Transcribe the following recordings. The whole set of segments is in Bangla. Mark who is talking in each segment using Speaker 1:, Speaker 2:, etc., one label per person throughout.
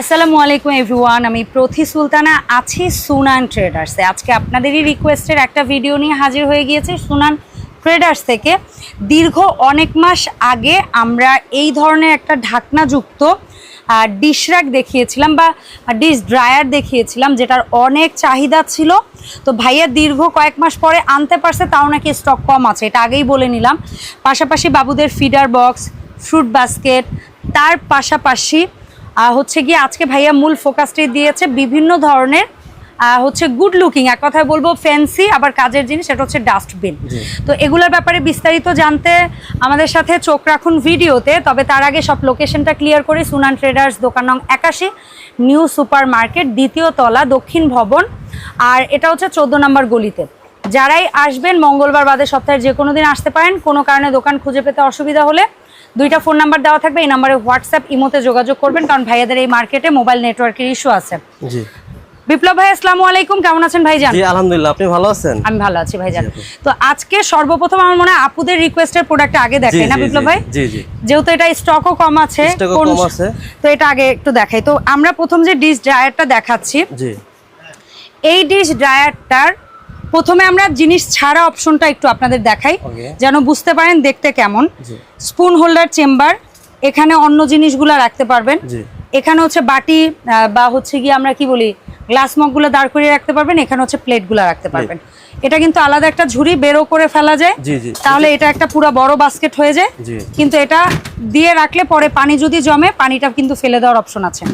Speaker 1: আসসালামু আলাইকুম, এভরিওয়ান। আমি প্রথি সুলতানা, আছি সুনান ট্রেডার্সে আজকে আপনাদেরই রিকোয়েস্টের একটা ভিডিও নিয়ে হাজির হয়ে গিয়েছে সুনান ট্রেডার্স থেকে। দীর্ঘ অনেক মাস আগে আমরা এই ধরনের একটা ঢাকনাযুক্ত ডিশ র্যাক দেখিয়েছিলাম বা ডিশ ড্রায়ার দেখিয়েছিলাম, যেটার অনেক চাহিদা ছিল। তো ভাইয়া দীর্ঘ কয়েক মাস পরে আনতে পারছে, তাও নাকি স্টক কম আছে, এটা আগেই বলে নিলাম। পাশাপাশি বাবুদের ফিডার বক্স ফ্রুট বাস্কেট তার পাশাপাশি হচ্ছে গিয়ে আজকে ভাইয়া মূল ফোকাসটি দিয়েছে বিভিন্ন ধরনের হচ্ছে গুড লুকিং এক কথায় বলব ফ্যান্সি আবার কাজের জিনিস সেটা হচ্ছে ডাস্টবিন তো এগুলোর ব্যাপারে বিস্তারিত জানতে আমাদের সাথে চোখ রাখুন ভিডিওতে তবে তার আগে সব লোকেশনটা ক্লিয়ার করি সুনান ট্রেডার্স দোকান নং একাশি নিউ সুপার মার্কেট দ্বিতীয় তলা দক্ষিণ ভবন আর এটা হচ্ছে চোদ্দ নম্বর গলিতে। যারাই আসবেন মঙ্গলবার বাদে সপ্তাহের যে কোনো দিন আসতে পারেন কোনো কারণে দোকান খুঁজে পেতে অসুবিধা হলে দুইটা ফোন নাম্বার দেওয়া থাকবে এই নাম্বারে হোয়াটসঅ্যাপ ইমোতে যোগাযোগ করবেন কারণ ভাইয়াদের এই মার্কেটে মোবাইল নেটওয়ার্কের ইস্যু আছে।
Speaker 2: জি।
Speaker 1: বিপ্লব ভাই আসসালামু আলাইকুম কেমন আছেন ভাইজান?
Speaker 2: জি আলহামদুলিল্লাহ আপনি ভালো আছেন?
Speaker 1: আমি ভালো আছি ভাইজান। তো আজকে সর্বপ্রথম আমার মনে হয় আপুদের রিকোয়েস্টের প্রোডাক্ট আগে দেখাই না বিপ্লব ভাই?
Speaker 2: জি জি।
Speaker 1: যেহেতু এটা স্টকও কম আছে
Speaker 2: স্টকও কম আছে।
Speaker 1: তো এটা আগে একটু দেখাই। তো আমরা প্রথম যে ডিশ ড্রায়ারটা দেখাচ্ছি
Speaker 2: জি।
Speaker 1: এই ডিশ ড্রায়ারটার প্রথমে আমরা জিনিস ছাড়া অপশনটা একটু আপনাদের দেখাই। যেন বুঝতে পারেন দেখতে কেমন। স্পুন হোল্ডার চেম্বার এখানে অন্য জিনিসগুলা রাখতে পারবেন। এখানে হচ্ছে বাটি বা হচ্ছে গিয়ে আমরা কি বলি গ্লাস মগগুলো দাঁড় করিয়ে রাখতে পারবেন। এখানে হচ্ছে প্লেটগুলো রাখতে পারবেন। এটা কিন্তু আলাদা একটা ঝুড়ি বেরো করে ফেলা যায়। তাহলে এটা একটা পুরো বড় বাস্কেট হয়ে যায়। কিন্তু এটা দিয়ে রাখলে পরে পানি যদি জমে পানিটা কিন্তু ফেলে দেওয়ার অপশন আছে।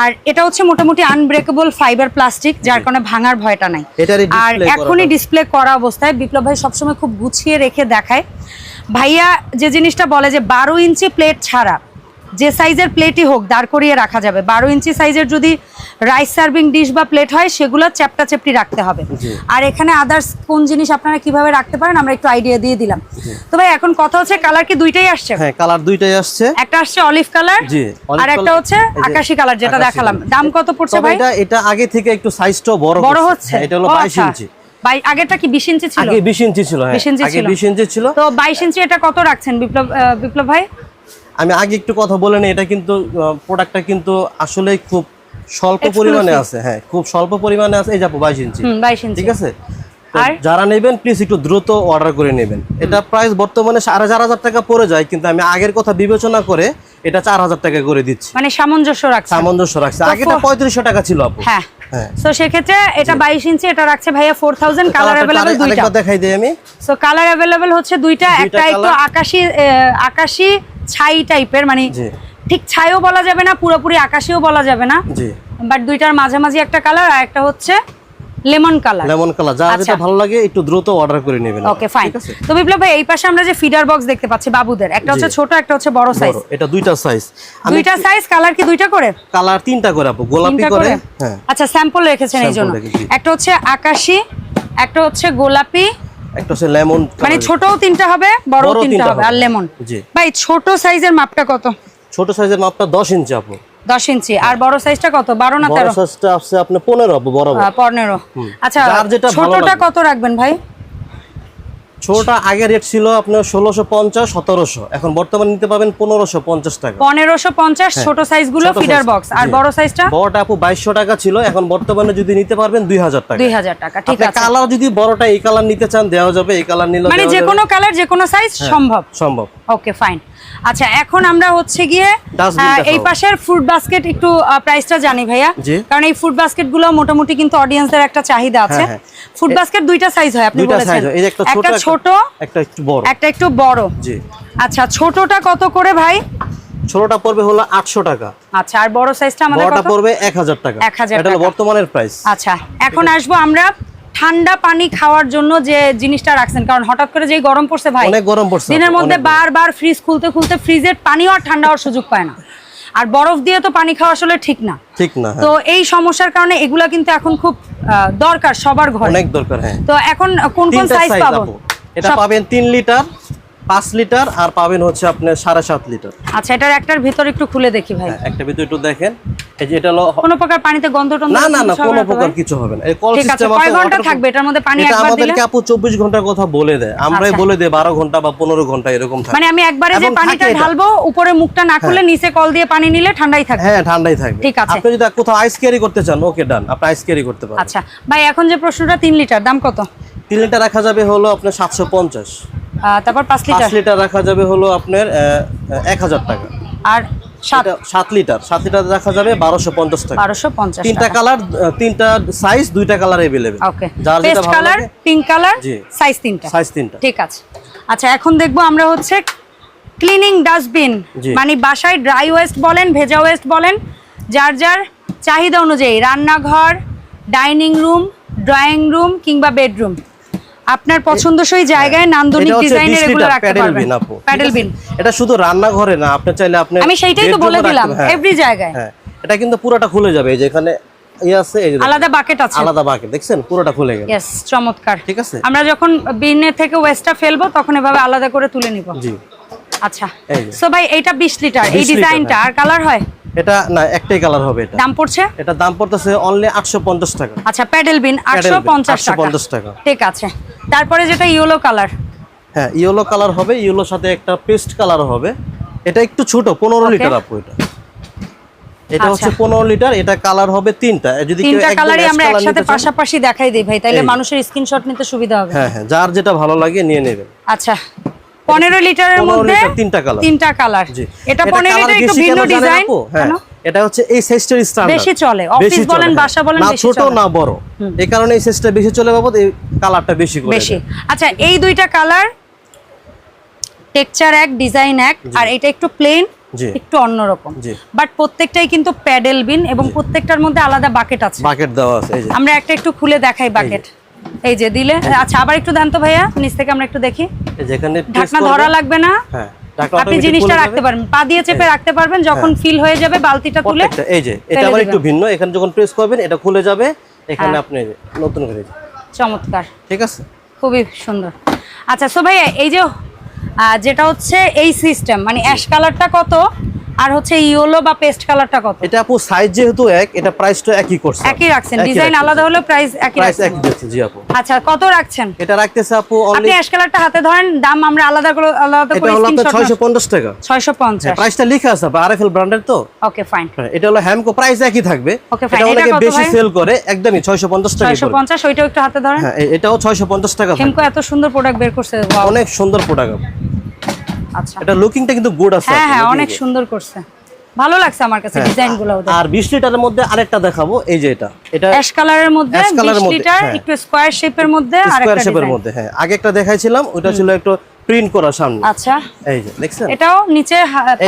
Speaker 1: আর এটা হচ্ছে মোটামুটি আনব্রেকেবল ফাইবার প্লাস্টিক যার কারণে ভাঙার ভয়টা নাই। আর এখনই ডিসপ্লে করা অবস্থায় বিপ্লব ভাই সবসময় খুব গুছিয়ে রেখে দেখায়। ভাইয়া যে জিনিসটা বলে যে বারো ইঞ্চি প্লেট ছাড়া যে সাইজের প্লেটই হোক দাঁড় করিয়ে রাখা যাবে। বারো ইঞ্চি সাইজের যদি রাইস সার্ভিং ডিশ বা প্লেট হয় সেগুলো চ্যাপটা চেপটি রাখতে হবে। আর এখানে আদার্স কোন জিনিস আপনারা কীভাবে রাখতে পারেন আমরা একটু আইডিয়া দিয়ে দিলাম। তো ভাই এখন কথা হচ্ছে কালার কি দুইটাই আসছে?
Speaker 2: হ্যাঁ কালার দুইটাই আসছে।
Speaker 1: একটা আসছে অলিভ কালার
Speaker 2: জি,
Speaker 1: আর একটা হচ্ছে আকাশি কালার যেটা দেখালাম। দাম কত পড়ছে ভাই?
Speaker 2: এটা এটা আগে থেকে একটু সাইজটাও বড়
Speaker 1: বড় হচ্ছে?
Speaker 2: হ্যাঁ, এটা হলো 22
Speaker 1: আচ্ছা।
Speaker 2: ইঞ্চি।
Speaker 1: বাই আগেরটা কি 20 ইঞ্চি ছিল?
Speaker 2: আগে 20 ইঞ্চি ছিল হ্যাঁ আগে 20 ইঞ্চি ছিল।
Speaker 1: তো 22 ইঞ্চি এটা কত রাখছেন বিপ্লব বিপ্লব ভাই?
Speaker 2: আমি আগে একটু কথা বলে নিই এটা কিন্তু প্রোডাক্টটা কিন্তু আসলে খুব স্বল্প
Speaker 1: Exclusive।
Speaker 2: পরিমাণে আছে হ্যাঁ খুব স্বল্প পরিমাণে আছে এই যাবো 22 ইঞ্চি
Speaker 1: হুম 22 ইঞ্চি
Speaker 2: ঠিক আছে তো
Speaker 1: আর?
Speaker 2: যারা নেবেন প্লিজ একটু দ্রুত অর্ডার করে নেবেন এটা প্রাইস বর্তমানে সাড়ে চার হাজার টাকা পড়ে যায় কিন্তু আমি আগের কথা বিবেচনা করে এটা চার হাজার টাকা করে দিচ্ছি
Speaker 1: মানে সামঞ্জস্য রাখছেন
Speaker 2: সামঞ্জস্য রাখছে
Speaker 1: তো
Speaker 2: আগেটা
Speaker 1: ফো-
Speaker 2: পঁয়ত্রিশশো টাকা ছিল আপু
Speaker 1: হ্যাঁ
Speaker 2: হ্যাঁ
Speaker 1: সো সেক্ষেত্রে এটা 22 ইঞ্চি এটা রাখছে ভাইয়া 4000 কালার
Speaker 2: কালারটা
Speaker 1: अवेलेबल
Speaker 2: আরেক-
Speaker 1: দুইটা
Speaker 2: আরেকবার দেখাই দিই আমি
Speaker 1: সো কালার अवेलेबल হচ্ছে দুইটা
Speaker 2: দুইটা
Speaker 1: একটা একটু
Speaker 2: colour।
Speaker 1: আকাশি আহ, আকাশি ছাই টাইপের মানে
Speaker 2: জি
Speaker 1: ঠিক ছাইও বলা যাবে না পুরোপুরি আকাশিও বলা যাবে না। বাট দুইটার মাঝামাঝি একটা কালার আর একটা হচ্ছে লেমন কালার।
Speaker 2: লেমন কালার যার
Speaker 1: আচ্ছা।
Speaker 2: যেটা ভালো লাগে একটু দ্রুত অর্ডার করে নেবেন।
Speaker 1: ওকে ফাইন তো বিপ্লব ভাই এই পাশে আমরা যে ফিডার বক্স দেখতে পাচ্ছি বাবুদের একটা হচ্ছে ছোট একটা হচ্ছে বড় সাইজ
Speaker 2: এটা দুইটা সাইজ
Speaker 1: দুইটা সাইজ কালার কি দুইটা করে?
Speaker 2: কালার তিনটা করে আপু গোলাপি করে
Speaker 1: করে?
Speaker 2: হ্যাঁ।
Speaker 1: আচ্ছা স্যাম্পল রেখেছেন এই জন্য। একটা হচ্ছে আকাশি একটা হচ্ছে গোলাপি
Speaker 2: একটা হচ্ছে লেমন
Speaker 1: মানে ছোটও তিনটা হবে বড়
Speaker 2: বড়
Speaker 1: তিনটা হবে আর লেমন।
Speaker 2: জি।
Speaker 1: ভাই ছোট সাইজের মাপটা কত?
Speaker 2: ছোট সাইজের মাপটা দশ ইঞ্চি আপু।
Speaker 1: দশ ইঞ্চি। আর বড় সাইজটা কত? বারো না
Speaker 2: বড়
Speaker 1: তেরো?
Speaker 2: সাইজটা আছে আপনি পনেরো আপু বরাবর। বড়।
Speaker 1: পনেরো। আচ্ছা
Speaker 2: যার যেটা
Speaker 1: ছোটটা কত রাখবেন ভাই?
Speaker 2: ছোটটা আগে রেট ছিল আপনার ষোলোশো পঞ্চাশ সতেরোশো। এখন বর্তমানে নিতে পাবেন পনেরোশো পঞ্চাশ টাকা।
Speaker 1: পনেরোশো পঞ্চাশ ছোট সাইজগুলো
Speaker 2: হ্যাঁ।
Speaker 1: ফিডার বক্স আর বড় সাইজটা
Speaker 2: বড়টা আপু বাইশশো টাকা ছিল এখন বর্তমানে যদি নিতে পারবেন দুই হাজার টাকা।
Speaker 1: দুই হাজার টাকা ঠিক আছে।
Speaker 2: কালার যদি বড়টা এই কালার নিতে চান দেওয়া যাবে এই কালার নিলে
Speaker 1: মানে যে কোনো কালার যে কোনো সাইজ
Speaker 2: হ্যাঁ।
Speaker 1: সম্ভব।
Speaker 2: সম্ভব।
Speaker 1: ওকে ফাইন আচ্ছা এখন আমরা হচ্ছে গিয়ে। এই পাশের ফুড বাস্কেট একটু প্রাইসটা জানি ভাইয়া। কারণ এই ফুড বাস্কেটগুলো মোটামুটি কিন্তু অডিয়েন্সদের একটা চাহিদা আছে।
Speaker 2: হ্যাঁ,
Speaker 1: ফুড বাস্কেট দুইটা সাইজ হয় আপনি বলেছেন।
Speaker 2: একটা ছোট
Speaker 1: একটা
Speaker 2: একটু বড়।
Speaker 1: একটা একটু বড়।
Speaker 2: জি।
Speaker 1: আচ্ছা ছোটটা কত করে ভাই?
Speaker 2: ছোটটা পড়বে হলো আটশো টাকা।
Speaker 1: আচ্ছা আর বড় সাইজটা আমাদের
Speaker 2: বড়টা
Speaker 1: কত?
Speaker 2: পড়বে এক হাজার টাকা।
Speaker 1: 1000
Speaker 2: এটা হলো
Speaker 1: টাকা।
Speaker 2: বর্তমানের প্রাইস
Speaker 1: আচ্ছা এখন আসব আমরা ঠান্ডা পানি খাওয়ার জন্য যে জিনিসটা রাখছেন কারণ হঠাৎ করে যে গরম পড়ছে ভাই
Speaker 2: অনেক গরম পড়ছে
Speaker 1: দিনের মধ্যে। বারবার ফ্রিজ খুলতে খুলতে ফ্রিজের পানিও আর ঠান্ডা হওয়ার সুযোগ পায় না। আর বরফ দিয়ে তো পানি খাওয়া আসলে ঠিক না।
Speaker 2: ঠিক না হ্যাঁ।
Speaker 1: তো এই সমস্যার কারণে এগুলা কিন্তু এখন খুব দরকার সবার ঘরে।
Speaker 2: অনেক দরকার হ্যাঁ।
Speaker 1: তো এখন কোন কোন সাইজ পাবো?
Speaker 2: এটা পাবেন 3 লিটার পাঁচ লিটার আর পাবেন হচ্ছে আপনার সাড়ে সাত লিটার।
Speaker 1: আচ্ছা এটার একটার ভিতর একটু খুলে দেখি ভাই।
Speaker 2: হ্যাঁ, একটা ভিতরে একটু দেখেন। এই যে এটা হলো
Speaker 1: কোনো প্রকার পানিতে গন্ধ টন্ধ
Speaker 2: না না না কোনো প্রকার কিছু হবে না। এই কল
Speaker 1: ঠিক আছে কয় ঘণ্টা থাকবে? এটার মধ্যে পানি
Speaker 2: এটা
Speaker 1: একবার দিলে?
Speaker 2: আমাদেরকে আপু চব্বিশ ঘণ্টার কথা বলে দেয়। আমরাই
Speaker 1: আচ্ছা।
Speaker 2: বলে ঘণ্টা বা পনেরো ঘণ্টা এরকম থাকে।
Speaker 1: মানে আমি একবারে যে পানিটা ঢালবো উপরে মুখটা না খুলে নিচে কল দিয়ে পানি নিলে ঠান্ডাই থাকবে।
Speaker 2: হ্যাঁ ঠান্ডাই থাকবে।
Speaker 1: ঠিক আছে।
Speaker 2: আপনি যদি কোথাও আইস ক্যারি করতে চান ওকে ডান আপনি আইস ক্যারি করতে পারেন
Speaker 1: আচ্ছা ভাই এখন যে প্রশ্নটা তিন লিটার দাম কত?
Speaker 2: তিন লিটার রাখা যাবে হলো আপনার সাতশো পঞ্চাশ।
Speaker 1: আহ, তারপর পাঁচ
Speaker 2: পাঁচ
Speaker 1: লিটার?
Speaker 2: লিটার রাখা যাবে হলো আপনার এক হাজার টাকা।
Speaker 1: আর সাত?
Speaker 2: সাত লিটার। সাত লিটার রাখা যাবে বারোশো পঞ্চাশ টাকা।
Speaker 1: বারোশো পঞ্চাশ
Speaker 2: তিনটা কালার তিনটা সাইজ দুইটা কালার এভেলেবেল
Speaker 1: ওকে
Speaker 2: যার যেটা ভালো
Speaker 1: কালার পিঙ্ক কালার সাইজ তিনটা।
Speaker 2: সাইজ তিনটা।
Speaker 1: ঠিক আছে। আচ্ছা এখন দেখব আমরা হচ্ছে ক্লিনিং ডাস্টবিন মানে বাসায় ড্রাই ওয়েস্ট বলেন ভেজা ওয়েস্ট বলেন যার যার চাহিদা অনুযায়ী রান্নাঘর ডাইনিং রুম ড্রয়িং রুম কিংবা বেডরুম আপনার পছন্দসই জায়গায় নান্দনিক
Speaker 2: এটা হচ্ছে
Speaker 1: ডিজাইনের এগুলো রাখতে পারবেন। Pedal
Speaker 2: bin. এটা শুধু রান্নাঘরে না আপনি চাইলে আপনি
Speaker 1: আমি সেটাই তো বলে দিলাম
Speaker 2: হ্যাঁ,
Speaker 1: এভরি জায়গায়।
Speaker 2: হ্যাঁ। এটা কিন্তু পুরোটা খুলে যাবে এই যে এখানে ইয়ে আছে এই যে
Speaker 1: আলাদা বাকেট আছে।
Speaker 2: আলাদা বাকি দেখছেন? পুরোটা খুলে গেল।
Speaker 1: ইয়েস চমৎকার।
Speaker 2: ঠিক আছে?
Speaker 1: আমরা যখন বিনের থেকে ওয়েস্টটা ফেলব তখন এভাবে আলাদা করে তুলে নিব।
Speaker 2: জি।
Speaker 1: আচ্ছা। সো ভাই এইটা বিশ লিটার এই
Speaker 2: 20
Speaker 1: ডিজাইনটা
Speaker 2: হ্যাঁ।
Speaker 1: আর কালার হয়?
Speaker 2: এটা না একটাই কালার হবে এটা।
Speaker 1: দাম পড়ছে?
Speaker 2: এটা দাম পড়তেছে অনলি আটশো পঞ্চাশ টাকা।
Speaker 1: আচ্ছা প্যাডেল বিন
Speaker 2: Paddle
Speaker 1: আটশো
Speaker 2: bin,
Speaker 1: পঞ্চাশ টাকা।
Speaker 2: 850 টাকা।
Speaker 1: ঠিক আছে। তারপরে যেটা ইয়েলো কালার
Speaker 2: হ্যাঁ ইয়েলো কালার হবে ইয়েলোর সাথে একটা পেস্ট কালার হবে। এটা একটু ছোট পনেরো
Speaker 1: Okay.
Speaker 2: লিটার আপু এটা। এটা
Speaker 1: আচ্ছা।
Speaker 2: হচ্ছে পনেরো লিটার এটা কালার হবে তিনটা। যদি কেউ
Speaker 1: তিনটা কালারই আমরা একসাথে পাশাপাশি দেখাই দিই ভাই
Speaker 2: যে।
Speaker 1: মানুষের স্ক্রিনশট নিতে সুবিধা হবে।
Speaker 2: হ্যাঁ হ্যাঁ যার যেটা ভালো লাগে নিয়ে নেবেন।
Speaker 1: আচ্ছা। পনেরো লিটারের মধ্যে
Speaker 2: তিনটা কালার
Speaker 1: তিনটা কালার এটা পনেরো লিটার একটু ভিন্ন ডিজাইন?
Speaker 2: হ্যাঁ? এটা হচ্ছে এই স্ট্যান্ডার্ড
Speaker 1: বেশি চলে। অফিস বলেন, বাসা বলেন,
Speaker 2: না ছোট না বড়। এই কারণে এই বেশি চলে বাবদ এই কালারটা বেশি করে
Speaker 1: বেশি। আচ্ছা এই দুইটা কালার টেক্সচার এক ডিজাইন এক আর এটা একটু প্লেন একটু অন্যরকম। বাট প্রত্যেকটাই কিন্তু প্যাডেল বিন এবং প্রত্যেকটার মধ্যে আলাদা বাকেট আছে।
Speaker 2: বাকেট দেওয়া আছে
Speaker 1: আমরা একটা একটু খুলে দেখাই বাকেট এই যে দিলে আচ্ছা আবার একটু দেন তো ভাইয়া নিচ থেকে আমরা একটু দেখি।
Speaker 2: যেখানে
Speaker 1: ঢাকনা ধরা লাগবে না।
Speaker 2: হ্যাঁ
Speaker 1: আপনি জিনিসটা রাখতে। পারবেন পা দিয়ে চেপে রাখতে পারবেন যখন ফিল হয়ে যাবে বালতিটা তুলে
Speaker 2: এই যে এটা আবার একটু ভিন্ন এখানে যখন প্রেস করবেন এটা খুলে যাবে এখানে
Speaker 1: হ্যাঁ।
Speaker 2: আপনি নতুন করে।
Speaker 1: চমৎকার।
Speaker 2: ঠিক আছে?
Speaker 1: খুবই সুন্দর। আচ্ছা সো ভাইয়া এই যে যেটা হচ্ছে এই সিস্টেম মানে অ্যাশ কালারটা কত? আর হচ্ছে ইয়েলো বা পেস্ট কালারটা কত?
Speaker 2: এটা আপু সাইজ যেহেতু এক এটা প্রাইসটা একই করছে।
Speaker 1: একই রাখছেন। ডিজাইন আলাদা হলেও প্রাইস একই
Speaker 2: প্রাইস একই দিচ্ছে জি আপু।
Speaker 1: আচ্ছা কত রাখছেন?
Speaker 2: এটা রাখতেছে আপু
Speaker 1: আপনি অ্যাশ কালারটা হাতে ধরেন দাম আমরা আলাদা করে আলাদা করে
Speaker 2: হলো
Speaker 1: স্ক্রিনশট
Speaker 2: 650 টাকা।
Speaker 1: ছয়শো পঞ্চাশ।
Speaker 2: প্রাইসটা লেখা আছে আপু আরএফএল ব্র্যান্ডের তো।
Speaker 1: ওকে ফাইন
Speaker 2: হ্যাঁ, এটা হলো হ্যামকো প্রাইস একই থাকবে. এটা অনেকে
Speaker 1: কত
Speaker 2: বেশি সেল করে একদমই 650 টাকা
Speaker 1: ছয়শো পঞ্চাশ ওইটাও একটু হাতে ধরেন।
Speaker 2: হ্যাঁ এটাও 650 টাকা।
Speaker 1: হেমকো এত সুন্দর প্রোডাক্ট বের করছে
Speaker 2: অনেক সুন্দর প্রোডাক্ট
Speaker 1: আচ্ছা।
Speaker 2: এটা লুকিংটা কিন্তু গুড আছে
Speaker 1: হ্যাঁ হ্যাঁ অনেক সুন্দর করছে। ভালো লাগছে আমার কাছে
Speaker 2: হ্যাঁ,
Speaker 1: ডিজাইনগুলো ওদের।
Speaker 2: আর 20 লিটারের মধ্যে আরেকটা দেখাবো এই যে এটা। এটা
Speaker 1: অ্যাশ কালারের মধ্যে
Speaker 2: Ash
Speaker 1: 20 লিটার
Speaker 2: হ্যাঁ।
Speaker 1: একটু স্কয়ার শেপের মধ্যে আর
Speaker 2: স্কয়ার শেপের মধ্যে হ্যাঁ। আগে একটা দেখাইছিলাম ওটা ছিল একটু প্রিন্ট করা সামনে।
Speaker 1: আচ্ছা।
Speaker 2: এই যে দেখছেন?
Speaker 1: এটাও নিচে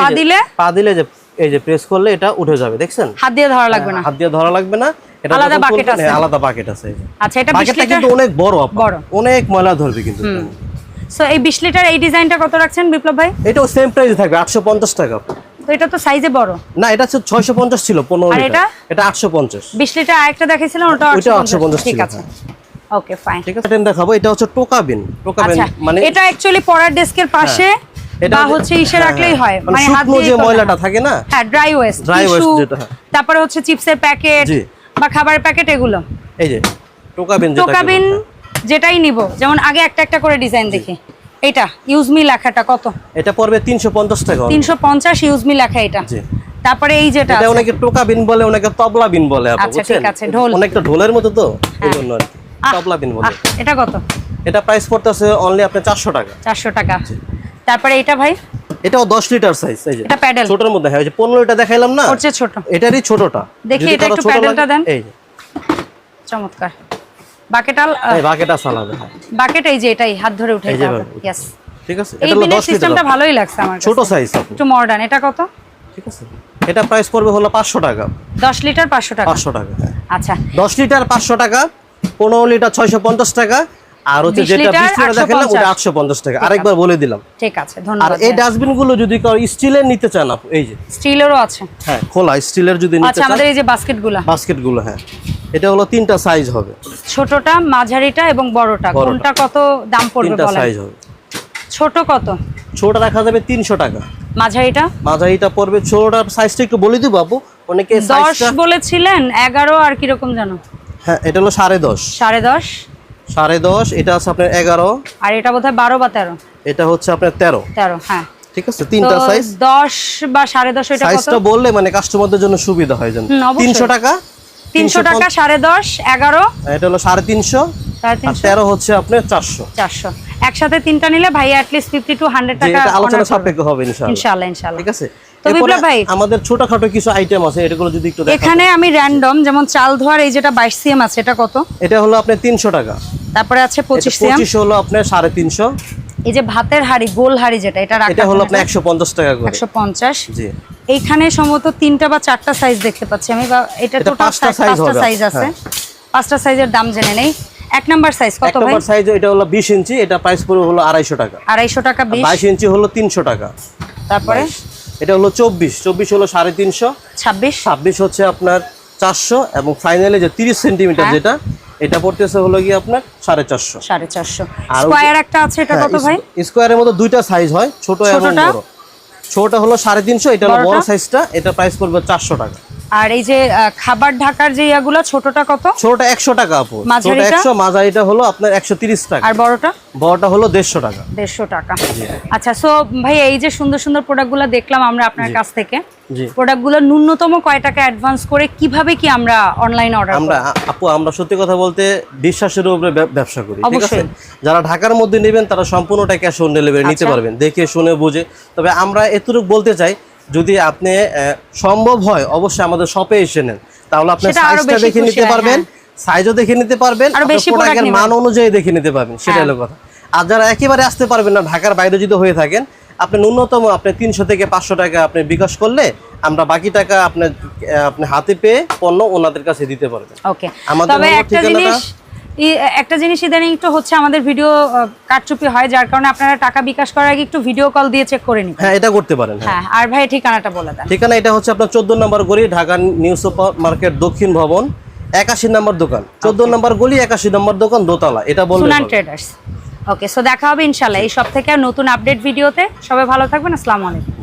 Speaker 1: পা দিলে?
Speaker 2: পা দিলে যে এই যে প্রেস করলে এটা উঠে যাবে দেখছেন?
Speaker 1: হাত দিয়ে ধরা লাগবে না।
Speaker 2: হাত দিয়ে ধরা লাগবে না। এটা
Speaker 1: আলাদা
Speaker 2: খুলবেন,
Speaker 1: আছে।
Speaker 2: হ্যাঁ, আলাদা বাকেট আছে।
Speaker 1: আচ্ছা এটা 20
Speaker 2: বাকেটটা কিন্তু অনেক। বড়। অনেক ময়লা ধরবে কিন্তু
Speaker 1: সো এই 20 লিটার এই ডিজাইনটা কত রাখছেন বিপ্লব ভাই?
Speaker 2: এটাও সেম প্রাইস থাকবে 850 টাকা।
Speaker 1: তো এটা তো সাইজে বড়।
Speaker 2: না এটা হচ্ছে 650 ছিল 15
Speaker 1: আর এটা?
Speaker 2: এটা 850
Speaker 1: 20 লিটার আরেকটা দেখাইছিলেন ওটা 850
Speaker 2: 850
Speaker 1: ঠিক আছে।
Speaker 2: হ্যাঁ।
Speaker 1: ওকে ফাইন
Speaker 2: ঠিক আছে এটা দেখাবো এটা হচ্ছে টোকা বিন টোকা বিন
Speaker 1: আচ্ছা
Speaker 2: মানে
Speaker 1: এটা অ্যাকচুয়ালি পড়ার ডেস্কের পাশে
Speaker 2: এটা
Speaker 1: বা হচ্ছে ইসে
Speaker 2: হ্যাঁ,
Speaker 1: রাখলেই হয়।
Speaker 2: মানে
Speaker 1: মানে হাত
Speaker 2: শুকনো যে ময়লাটা থাকে না?
Speaker 1: হ্যাঁ ড্রাই ওয়েস্ট
Speaker 2: ড্রাই ওয়েস্ট যেটা, হ্যাঁ।
Speaker 1: তারপরে হচ্ছে চিপসের প্যাকেট
Speaker 2: জি।
Speaker 1: বা খাবারের প্যাকেট এগুলো।
Speaker 2: এই যে টোকা বিন যেটা
Speaker 1: টোকাবিন যেটাই নিব। যেমন আগে একটা একটা করে ডিজাইন দেখি। এটা ইউজ মি লেখাটা কত?
Speaker 2: এটা পড়বে 350 টাকা
Speaker 1: তিনশো পঞ্চাশ ইউজ মি লেখা এটা।
Speaker 2: জি।
Speaker 1: তারপরে এই যেটা
Speaker 2: এটা অনেকে টোকা বিন বলে অনেকে তবলা বিন বলে আপু
Speaker 1: আচ্ছা, ঠিক আছে, ঢোল।
Speaker 2: অনেকটা ঢোলের মতো তো এই জন্য আর তবলা বিন বলে।
Speaker 1: এটা কত?
Speaker 2: এটা প্রাইস পড়তেছে অনলি আপনার 400 টাকা।
Speaker 1: চারশো টাকা। তারপরে এটা ভাই?
Speaker 2: এটাও 10 লিটার সাইজ এই যে।
Speaker 1: এটা প্যাডেল
Speaker 2: ছোটর মধ্যে হ্যাঁ ওই যে 15 লিটার দেখাইলাম না
Speaker 1: হচ্ছে ছোট।
Speaker 2: এটারই ছোটটা।
Speaker 1: দেখি, এটা একটু প্যাডেলটা দেন।
Speaker 2: এই
Speaker 1: চমৎকার। বাকেটাল
Speaker 2: এই বাকেটা চালাবে হ্যাঁ।
Speaker 1: বাকেট এই যে এটাই হাত ধরে উঠে
Speaker 2: এই যে ভাবে।
Speaker 1: ইয়েস
Speaker 2: ঠিক আছে এটা হলো 10 লিটার
Speaker 1: সিস্টেমটা ভালোই লাগছে আমার
Speaker 2: ছোট সাইজ
Speaker 1: একটু মডার্ন এটা কত?
Speaker 2: ঠিক আছে। এটা প্রাইস পড়বে হলো 500 টাকা।
Speaker 1: 10 লিটার 500 টাকা।
Speaker 2: 500 টাকা হ্যাঁ।
Speaker 1: আচ্ছা।
Speaker 2: 10 লিটার 500 টাকা 15 লিটার 650 টাকা আর হচ্ছে যেটা 20 লিটার দেখালাম ওটা
Speaker 1: 850
Speaker 2: 850 টাকা। আরেকবার বলে দিলাম।
Speaker 1: ঠিক আছে
Speaker 2: আর এই ডাস্টবিনগুলো যদি কারও স্টিলের নিতে চান এই যে।
Speaker 1: স্টিলেরও আছে।
Speaker 2: হ্যাঁ খোলা স্টিলের যদি নিতে
Speaker 1: আচ্ছা আমাদের এই যে বাস্কেটগুলা।
Speaker 2: বাস্কেটগুলো হ্যাঁ। এটা হলো তিনটা সাইজ হবে।
Speaker 1: ছোটটা মাঝারিটা এবং বড়টা। কোনটা কত দাম পড়বে
Speaker 2: তিনটা সাইজ হবে।
Speaker 1: ছোট কত?
Speaker 2: ছোটটা রাখা যাবে তিনশো টাকা।
Speaker 1: মাঝারিটা?
Speaker 2: মাঝারিটা পড়বে। ছোটটার সাইজটা একটু বলে দিব আপু। অনেকে
Speaker 1: দশ
Speaker 2: সাইজটা
Speaker 1: বলেছিলেন এগারো আর কীরকম জানো
Speaker 2: হ্যাঁ এটা হলো সাড়ে দশ।
Speaker 1: সাড়ে দশ?
Speaker 2: সাড়ে দশ এটা আছে আপনার এগারো।
Speaker 1: আর এটা বোধহয় বারো বা তেরো?
Speaker 2: এটা হচ্ছে আপনার তেরো।
Speaker 1: তেরো হ্যাঁ।
Speaker 2: ঠিক আছে তিনটা সাইজ
Speaker 1: দশ বা সাড়ে দশ এটা কত?
Speaker 2: সাইজটা বললে মানে কাস্টমারদের জন্য সুবিধা হয়
Speaker 1: অবশ্যই।
Speaker 2: তিনশো টাকা
Speaker 1: তিনশো টাকা সাড়ে দশ এগারো।
Speaker 2: এটা হলো সাড়ে তিনশো। তেরো হচ্ছে আপনার চারশো।
Speaker 1: চারশো। একসাথে তিনটা নিলে ভাই অ্যাটলিস্ট ফিফটি টু হান্ড্রেড টাকা
Speaker 2: এটা আলোচনা সাপেক্ষ হবে ইনশাআল্লাহ।
Speaker 1: ইনশাল্লাহ ইনশাল্লাহ
Speaker 2: ঠিক আছে?
Speaker 1: তো বিপ্লব ভাই
Speaker 2: আমাদের ছোটখাটো কিছু আইটেম আছে এটাগুলো যদি একটু
Speaker 1: এখানে আমি র্যান্ডম যেমন চাল ধোয়ার এই যেটা বাইশ সিএম আছে এটা কত?
Speaker 2: এটা হলো আপনার তিনশো টাকা।
Speaker 1: তারপরে আছে পঁচিশ সিএম।
Speaker 2: পঁচিশ হলো আপনার সাড়ে তিনশো।
Speaker 1: এই যে ভাতের হাড়ি গোল হাড়ি যেটা এটা
Speaker 2: এটা হলো আপনার একশো পঞ্চাশ টাকা করে।
Speaker 1: একশো পঞ্চাশ।
Speaker 2: জি।
Speaker 1: এইখানে সম্ভবত তিনটা বা চারটা সাইজ দেখতে পাচ্ছি আমি বা এটা টোটাল
Speaker 2: পাঁচটা
Speaker 1: সাইজ আছে।
Speaker 2: হ্যাঁ।
Speaker 1: পাঁচটা সাইজের দাম জেনে নেই। এক নাম্বার সাইজ কত ভাই?
Speaker 2: নম্বর সাইজ এটা হলো বিশ ইঞ্চি এটা প্রাইস হলো আড়াইশো টাকা।
Speaker 1: আড়াইশো টাকা বিশ।
Speaker 2: বাইশ ইঞ্চি হলো তিনশো টাকা।
Speaker 1: তারপরে?
Speaker 2: এটা হলো চব্বিশ চব্বিশ হলো সাড়ে তিনশো।
Speaker 1: ছাব্বিশ।
Speaker 2: ছাব্বিশ হচ্ছে আপনার চারশো এবং ফাইনালি যে তিরিশ সেন্টিমিটার
Speaker 1: হ্যাঁ।
Speaker 2: যেটা এটা পড়তেছে হলো গিয়ে আপনার সাড়ে চারশো।
Speaker 1: সাড়ে চারশো।
Speaker 2: আর ওই যে-
Speaker 1: স্কোয়ার একটা আছে এটা কত ভাই?
Speaker 2: স্কোয়ারের মধ্যে দুইটা সাইজ হয় ছোট এবং বড়। ছোটটা হলো সাড়ে তিনশো এটা হলো বড় সাইজটা এটা প্রাইস করবে চারশো টাকা।
Speaker 1: আর এই যে খাবার ঢাকার যে ইয়াগুলো ছোটটা কত?
Speaker 2: ছোটটা একশো টাকা আপু। ছোট
Speaker 1: মাঝারিটা?
Speaker 2: একশো মাঝারিটা হলো আপনার একশো তিরিশ টাকা।
Speaker 1: আর বড়টা?
Speaker 2: বড়টা হলো দেড়শো টাকা।
Speaker 1: দেড়শো টাকা। আচ্ছা সো ভাই এই যে সুন্দর সুন্দর প্রোডাক্টগুলো দেখলাম আমরা আপনার কাছ থেকে। প্রোডাক্টগুলো ন্যূনতম কয় টাকা অ্যাডভান্স করে কীভাবে কি আমরা অনলাইন অর্ডার
Speaker 2: আমরা আপু আমরা সত্যি কথা বলতে বিশ্বাসের উপরে ব্যবসা করি ঠিক আছে? যারা ঢাকার মধ্যে নেবেন তারা সম্পূর্ণটা ক্যাশ অন ডেলিভারি নিতে
Speaker 1: আচ্ছা।
Speaker 2: পারবেন দেখে শুনে বুঝে। তবে আমরা এতটুকু বলতে চাই যদি আপনি সম্ভব হয় অবশ্যই আমাদের শপে এসে নেন। তাহলে আপনি সাইজটা দেখে নিতে পারবেন সাইজও দেখে নিতে পারবেন প্রোডাক্টের মান অনুযায়ী দেখে নিতে পারবেন সেটা
Speaker 1: হ্যাঁ।
Speaker 2: হলো কথা। আর যারা একেবারে আসতে পারবেন না ঢাকার বাইরে যদি হয়ে থাকেন আপনি ন্যূনতম আপনি তিনশো থেকে পাঁচশো টাকা আপনি বিকাশ করলে আমরা বাকি টাকা আপনার আহ, আপনি হাতে পেয়ে পণ্য ওনাদের কাছে দিতে পারবেন। আমাদের
Speaker 1: একটা জিনিস একটা জিনিস ইদানিং একটু হচ্ছে আমাদের ভিডিও কাটচুপি হয় যার কারণে আপনারা টাকা বিকাশ করার আগে একটু ভিডিও কল দিয়ে চেক করে নিবেন
Speaker 2: হ্যাঁ এটা করতে পারেন হ্যাঁ।
Speaker 1: হ্যাঁ আর ভাই ঠিকানাটা বলে দেন।
Speaker 2: ঠিকানা এটা হচ্ছে আপনার চোদ্দ নম্বর গলি ঢাকা নিউ সুপার মার্কেট দক্ষিণ ভবন একাশি নম্বর দোকান। চোদ্দ নম্বর গলি একাশি নম্বর দোকান দোতলা এটা বললেন
Speaker 1: সুনান ট্রেডার্স ওকে সো দেখা হবে ইনশাআল্লাহ এই সব থেকে নতুন আপডেট ভিডিওতে। সবাই ভালো থাকবেন আসসালামু আলাইকুম।